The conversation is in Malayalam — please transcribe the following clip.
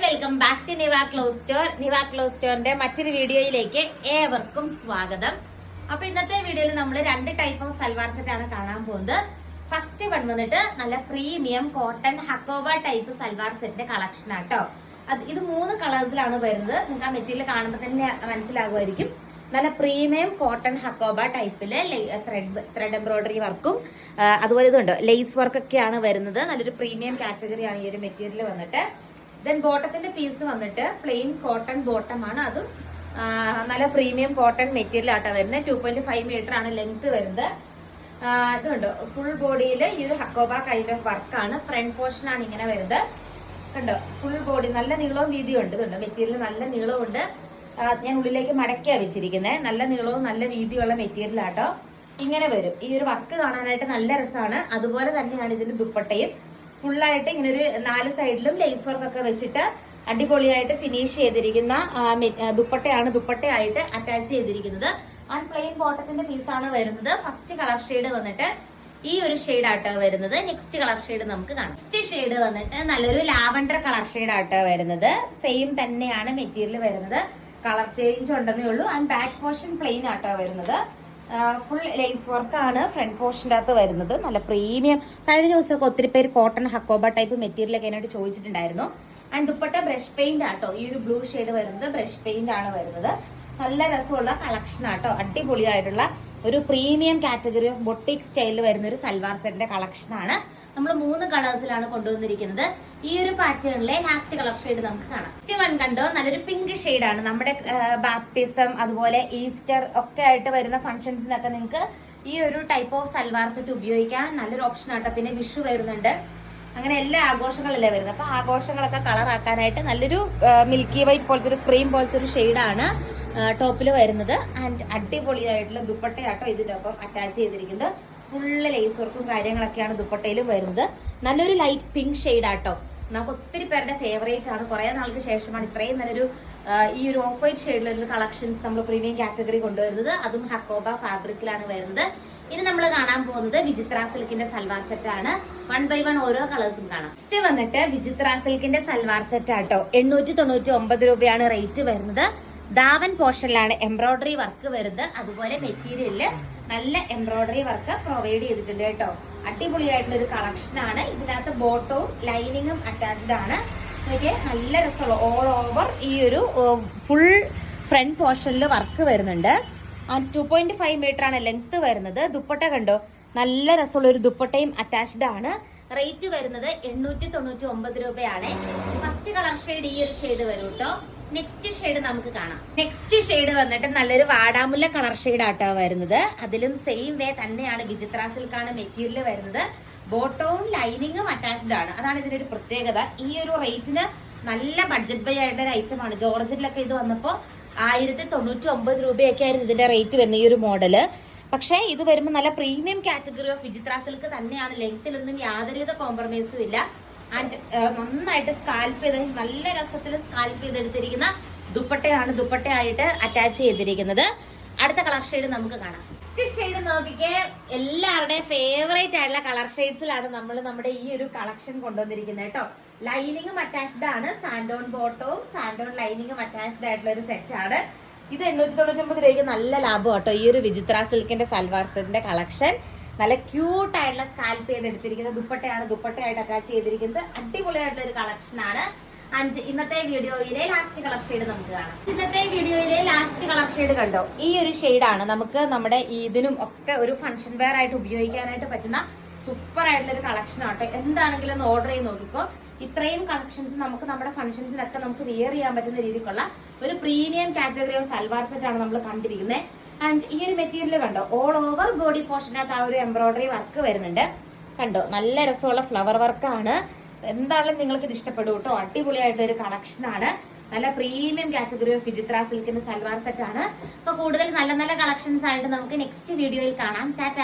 Welcome back to Niva clothes store Niva clothes സ്റ്റോറിന്റെ മറ്റൊരു വീഡിയോയിലേക്ക് ഏവർക്കും സ്വാഗതം. അപ്പൊ ഇന്നത്തെ വീഡിയോയിൽ നമ്മൾ രണ്ട് ടൈപ്പ് ഓഫ് സൽവാർ സെറ്റ് ആണ് കാണാൻ പോകുന്നത്. ഫസ്റ്റ് വൺ വന്നിട്ട് നല്ല premium cotton hakoba type salwar സെറ്റിന്റെ കളക്ഷൻ ആട്ടോ അത് ഇത് മൂന്ന് കളേഴ്സിലാണ് വരുന്നത്. നിങ്ങൾക്ക് ആ മെറ്റീരിയൽ കാണുമ്പോൾ തന്നെ മനസ്സിലാകുമായിരിക്കും നല്ല പ്രീമിയം കോട്ടൺ ഹക്കോബ ടൈപ്പിൽ ത്രെഡ് ത്രെഡ് എംബ്രോയിഡറി വർക്കും. അതുപോലെ ഇതുണ്ട്. ലേസ് വർക്കൊക്കെയാണ് വരുന്നത്. നല്ലൊരു പ്രീമിയം കാറ്റഗറിയാണ് ഈ ഒരു മെറ്റീരിയൽ വന്നിട്ട്. ദെൻ ബോട്ടത്തിന്റെ പീസ് വന്നിട്ട് പ്ലെയിൻ കോട്ടൺ ബോട്ടം ആണ്. അതും നല്ല പ്രീമിയം കോട്ടൺ മെറ്റീരിയൽ ആട്ടാ വരുന്നത് ടു പോയിന്റ് ഫൈവ് മീറ്റർ ആണ് ലെങ്ത് വരുന്നത്. ഇതുണ്ട്. ഫുൾ ബോഡിയിൽ ഈ ഒരു ഹക്കോബ ഓഫ് വർക്കാണ് ഫ്രണ്ട് പോർഷൻ ആണ് ഇങ്ങനെ വരുന്നത്. കണ്ടോ? ഫുൾ ബോഡി നല്ല നീളവും വീതിയും ഉണ്ട് ഇതുണ്ട്. മെറ്റീരിയൽ നല്ല നീളവും ഉണ്ട് ഞാൻ ഉള്ളിലേക്ക് മടക്കിയാ വെച്ചിരിക്കുന്നത് നല്ല നീളവും നല്ല വീതിയുള്ള മെറ്റീരിയൽ ആട്ടോ. ഇങ്ങനെ വരും. ഈ ഒരു വർക്ക് കാണാനായിട്ട് നല്ല രസമാണ് അതുപോലെ തന്നെയാണ് ഇതിന്റെ ദുപ്പട്ടയും. ഫുള്ളായിട്ട് ഇങ്ങനെ ഒരു നാല് സൈഡിലും ലേസ് വർക്ക് ഒക്കെ വെച്ചിട്ട് അടിപൊളിയായിട്ട് ഫിനിഷ് ചെയ്തിരിക്കുന്ന ദുപ്പട്ടയാണ് ദുപ്പട്ടയായിട്ട് അറ്റാച്ച് ചെയ്തിരിക്കുന്നത്. ആൻഡ് പ്ലെയിൻ ബോട്ടത്തിന്റെ പീസാണ് വരുന്നത്. ഫസ്റ്റ് കളർ ഷെയ്ഡ് വന്നിട്ട് ഈ ഒരു ഷെയ്ഡ് ആട്ടോ വരുന്നത്. നെക്സ്റ്റ് കളർ ഷെയ്ഡ് നമുക്ക് കാണാം. നെക്സ്റ്റ് ഷെയ്ഡ് വന്നിട്ട് നല്ലൊരു ലാവണ്ടർ കളർ ഷെയ്ഡ് ആട്ടോ വരുന്നത്. സെയിം തന്നെയാണ് മെറ്റീരിയൽ വരുന്നത്. കളർ ചേഞ്ച് ഉണ്ടെന്നേ ഉള്ളൂ. ആൻഡ് ബാക്ക് പോർഷൻ പ്ലെയിൻ ആട്ടോ വരുന്നത്. ഫുൾ ലേസ് വർക്കാണ് ഫ്രണ്ട് പോർഷന്റെ അകത്ത് വരുന്നത്. നല്ല പ്രീമിയം കഴിഞ്ഞ ദിവസമൊക്കെ ഒത്തിരി പേര് കോട്ടൺ ഹക്കോബ ടൈപ്പ് മെറ്റീരിയൽ ഒക്കെ അതിനായിട്ട് ചോദിച്ചിട്ടുണ്ടായിരുന്നു. ആൻഡ് ദുപ്പട്ട ബ്രഷ് പെയിന്റ് ആട്ടോ. ഈ ഒരു ബ്ലൂ ഷെയ്ഡ് വരുന്നത് ബ്രഷ് പെയിന്റ് ആണ് വരുന്നത്. നല്ല രസമുള്ള കളക്ഷൻ ആട്ടോ. അടിപൊളിയായിട്ടുള്ള ഒരു പ്രീമിയം കാറ്റഗറി ഓഫ് ബൊട്ടിക് സ്റ്റൈലിൽ വരുന്ന ഒരു സൽവാർ സെറ്റിന്റെ കളക്ഷനാണ് നമ്മൾ മൂന്ന് കളേഴ്സിലാണ് കൊണ്ടുവന്നിരിക്കുന്നത്. ഈ ഒരു പാറ്റേണിലെ ലാസ്റ്റ് കളർ ഷെയ്ഡ് നമുക്ക് കാണാം. ഫസ്റ്റ് വൺ കണ്ടോ? നല്ലൊരു പിങ്ക് ആണ്. നമ്മുടെ ബാപ്റ്റിസം അതുപോലെ ഈസ്റ്റർ ഒക്കെ ആയിട്ട് വരുന്ന ഫംഗ്ഷൻസിനൊക്കെ നിങ്ങൾക്ക് ഈ ഒരു ടൈപ്പ് ഓഫ് സൽവാർ സെറ്റ് ഉപയോഗിക്കാൻ നല്ലൊരു ഓപ്ഷൻ ആട്ടോ പിന്നെ വിഷു വരുന്നുണ്ട്. അങ്ങനെ എല്ലാ ആഘോഷങ്ങളല്ലേ വരുന്നത്. അപ്പൊ ആഘോഷങ്ങളൊക്കെ കളറാക്കാനായിട്ട് നല്ലൊരു മിൽക്കി വൈറ്റ് പോലത്തെ ഒരു ക്രീം പോലത്തെ ഒരു ഷെയ്ഡാണ് ടോപ്പിൽ വരുന്നത്. ആൻഡ് അടിപൊളിയായിട്ടുള്ള ദുപ്പട്ടയാട്ടോ ഒപ്പം അറ്റാച്ച് ചെയ്തിരിക്കുന്നത്. ഫുള്ള് ലേസ് വർക്കും കാര്യങ്ങളൊക്കെയാണ് ദുപ്പട്ടയിലും വരുന്നത്. നല്ലൊരു ലൈറ്റ് പിങ്ക് ഷെയ്ഡ് ആട്ടോ. നമുക്ക് ഒത്തിരി പേരുടെ ഫേവറേറ്റ് ആണ്. കുറെ നാൾക്ക് ശേഷമാണ് ഇത്രയും നല്ലൊരു ഈ ഒരു ഓഫ് വൈറ്റ് ഷെയ്ഡിലുള്ള കളക്ഷൻസ് നമ്മൾ പ്രീമിയം കാറ്റഗറി കൊണ്ടുവരുന്നത്. അതും ഹക്കോബ ഫാബ്രിക്കിലാണ് വരുന്നത്. ഇനി നമ്മൾ കാണാൻ പോകുന്നത് വിചിത്ര സിൽക്കിന്റെ സൽവാർ സെറ്റ് ആണ്. വൺ ബൈ വൺ ഓരോ കളേഴ്സും കാണാം. ഫസ്റ്റ് വന്നിട്ട് വിചിത്ര സിൽക്കിന്റെ സൽവാർ സെറ്റ് ആട്ടോ. എണ്ണൂറ്റി തൊണ്ണൂറ്റി ഒമ്പത് രൂപയാണ് റേറ്റ് വരുന്നത്. ദാവൻ പോർഷനിലാണ് എംബ്രോയിഡറി വർക്ക് വരുന്നത്. അതുപോലെ മെറ്റീരിയലിൽ നല്ല എംബ്രോയിഡറി വർക്ക് പ്രൊവൈഡ് ചെയ്തിട്ടുണ്ട് കേട്ടോ. അടിപൊളിയായിട്ടുള്ള ഒരു കളക്ഷൻ ആണ്. ഇതിനകത്ത് ബോട്ടവും ലൈനിങ്ങും അറ്റാച്ച്ഡ് ആണ്. നോക്കിയേ നല്ല രസമുള്ള ഓൾ ഓവർ ഈ ഒരു ഫുൾ ഫ്രണ്ട് പോർഷനിൽ വർക്ക് വരുന്നുണ്ട്. ടു പോയിന്റ് ഫൈവ് മീറ്റർ ആണ് ലെങ്ത് വരുന്നത്. ദുപ്പട്ട കണ്ടോ? നല്ല രസമുള്ള ഒരു ദുപ്പട്ടയും അറ്റാച്ച്ഡ് ആണ്. റേറ്റ് വരുന്നത് എണ്ണൂറ്റി തൊണ്ണൂറ്റി ഒമ്പത് രൂപയാണ്. ഫസ്റ്റ് കളർ ഷെയ്ഡ് ഈ ഒരു ഷെയ്ഡ് വരും കേട്ടോ നെക്സ്റ്റ് ഷെയ്ഡ് നമുക്ക് കാണാം. നെക്സ്റ്റ് ഷെയ്ഡ് വന്നിട്ട് നല്ലൊരു വാടാമുല്ല കളർ ഷെയ്ഡ് ആട്ടോ വരുന്നത്. അതിലും സെയിം വേ തന്നെയാണ് വിചിത്ര സിൽക്കാണ് മെറ്റീരിയൽ വരുന്നത്. ബോട്ടവും ലൈനിങ്ങും അറ്റാച്ച്ഡ് ആണ്. അതാണ് ഇതിന്റെ ഒരു പ്രത്യേകത. ഈ ഒരു റേറ്റിന് നല്ല ബഡ്ജറ്റ് ബൈ ആയിട്ടുള്ള ഒരു ഐറ്റം ആണ്. ജോർജറ്റിലൊക്കെ ഇത് വന്നപ്പോൾ ആയിരത്തി തൊണ്ണൂറ്റി ഒമ്പത് രൂപയൊക്കെ ആയിരുന്നു ഇതിന്റെ റേറ്റ് വരുന്ന ഈ ഒരു മോഡൽ പക്ഷേ ഇത് വരുമ്പോൾ നല്ല premium category of Vichitra silk തന്നെയാണ്. ലെങ്ത്തിലൊന്നും യാതൊരുവിധ കോംപ്രമൈസും ഇല്ല. ആൻഡ് നന്നായിട്ട് സ്കാൽപ്പ് ചെയ്ത് നല്ല രസത്തിൽ സ്കാൽപ്പ് ചെയ്തെടുത്തിരിക്കുന്ന ദുപ്പട്ടയാണ് ദുപ്പട്ടയായിട്ട് അറ്റാച്ച് ചെയ്തിരിക്കുന്നത്. അടുത്ത കളർ ഷെയ്ഡ് നമുക്ക് കാണാം. നെക്സ്റ്റ് ഷെയ്ഡ് നോക്കിക്കേ എല്ലാവരുടെയും ഫേവറേറ്റ് ആയിട്ടുള്ള കളർ ഷെയ്ഡ്സിലാണ് നമ്മൾ നമ്മുടെ ഈ ഒരു കളക്ഷൻ കൊണ്ടുവന്നിരിക്കുന്നത് കേട്ടോ. ലൈനിങ്ങും അറ്റാച്ച്ഡ് ആണ്. സാൻഡോൺ ബോട്ടവും സാൻഡോൺ ലൈനിങ്ങും അറ്റാച്ച്ഡ് ആയിട്ടുള്ള ഒരു സെറ്റ് ആണ്. ഇത് എണ്ണൂറ്റി തൊണ്ണൂറ്റി ഒമ്പത് രൂപയ്ക്ക് നല്ല ലാഭം കേട്ടോ ഈ ഒരു വിചിത്ര സിൽക്കിന്റെ സൽവാർ സെറ്റിന്റെ കളക്ഷൻ നല്ല ക്യൂട്ട് ആയിട്ടുള്ള സ്കാൽപ്പ് ചെയ്തെടുത്തിരിക്കുന്ന ദുപ്പട്ടയാണ്. ദുപ്പട്ടയായിട്ട് അറ്റാച്ച് ചെയ്തിരിക്കുന്നത്. അടിപൊളിയായിട്ടുള്ള ഒരു കളക്ഷൻ ആണ്. അഞ്ച് ഇന്നത്തെ വീഡിയോയിലെ ലാസ്റ്റ് കളർ ഷെയ്ഡ് നമുക്ക് കാണാം. ഇന്നത്തെ വീഡിയോയിലെ ലാസ്റ്റ് കളർ ഷെയ്ഡ് കണ്ടോ? ഈ ഒരു ഷെയ്ഡാണ് നമുക്ക് നമ്മുടെ ഈദിനും ഒക്കെ ഒരു ഫംഗ്ഷൻ വെയർ ആയിട്ട് ഉപയോഗിക്കാനായിട്ട് പറ്റുന്ന സൂപ്പർ ആയിട്ടുള്ള ഒരു കളക്ഷൻ ആട്ടോ എന്താണെങ്കിലും ഒന്ന് ഓർഡർ ചെയ്ത് നോക്കിക്കോ. ഇത്രയും കളക്ഷൻസ് നമുക്ക് നമ്മുടെ ഫംഗ്ഷൻസിനൊക്കെ നമുക്ക് വിയർ ചെയ്യാൻ പറ്റുന്ന രീതിക്കുള്ള ഒരു premium category of salwar set ആണ് നമ്മൾ കണ്ടിരിക്കുന്നത്. ആൻഡ് ഈ ഒരു മെറ്റീരിയൽ കണ്ടോ? ഓൾ ഓവർ ബോഡി പോർഷനകത്ത് ആ ഒരു എംബ്രോയിഡറി വർക്ക് വരുന്നുണ്ട്. കണ്ടോ? നല്ല രസമുള്ള ഫ്ലവർ വർക്കാണ് എന്തായാലും നിങ്ങൾക്ക് ഇത് ഇഷ്ടപ്പെടും കേട്ടോ. അടിപൊളിയായിട്ടുള്ള ഒരു കളക്ഷൻ ആണ്. നല്ല പ്രീമിയം കാറ്റഗറി ഓഫ് വിചിത്ര സിൽക്കിന്റെ സൽവാർ സെറ്റ് ആണ്. അപ്പൊ കൂടുതൽ നല്ല നല്ല കളക്ഷൻസ് ആയിട്ട് നമുക്ക് നെക്സ്റ്റ് വീഡിയോയിൽ കാണാം. ടാറ്റ